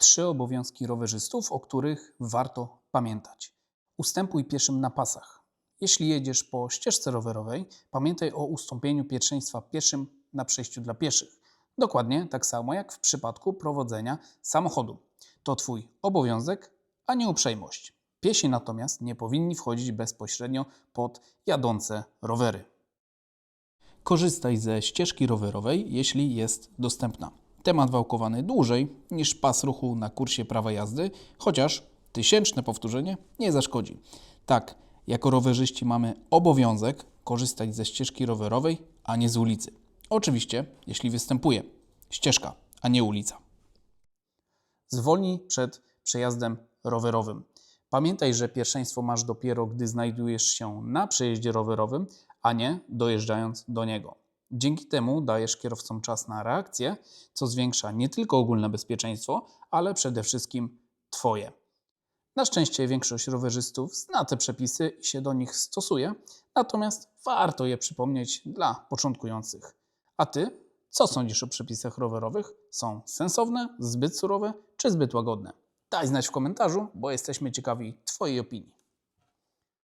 Trzy obowiązki rowerzystów, o których warto pamiętać. Ustępuj pieszym na pasach. Jeśli jedziesz po ścieżce rowerowej, pamiętaj o ustąpieniu pierwszeństwa pieszym na przejściu dla pieszych. Dokładnie tak samo jak w przypadku prowadzenia samochodu. To Twój obowiązek, a nie uprzejmość. Piesi natomiast nie powinni wchodzić bezpośrednio pod jadące rowery. Korzystaj ze ścieżki rowerowej, jeśli jest dostępna. Temat wałkowany dłużej niż pas ruchu na kursie prawa jazdy, chociaż tysięczne powtórzenie nie zaszkodzi. Tak, jako rowerzyści mamy obowiązek korzystać ze ścieżki rowerowej, a nie z ulicy. Oczywiście, jeśli występuje ścieżka, a nie ulica. Zwolnij przed przejazdem rowerowym. Pamiętaj, że pierwszeństwo masz dopiero, gdy znajdujesz się na przejeździe rowerowym, a nie dojeżdżając do niego. Dzięki temu dajesz kierowcom czas na reakcję, co zwiększa nie tylko ogólne bezpieczeństwo, ale przede wszystkim Twoje. Na szczęście większość rowerzystów zna te przepisy i się do nich stosuje, natomiast warto je przypomnieć dla początkujących. A Ty, co sądzisz o przepisach rowerowych? Są sensowne, zbyt surowe czy zbyt łagodne? Daj znać w komentarzu, bo jesteśmy ciekawi Twojej opinii.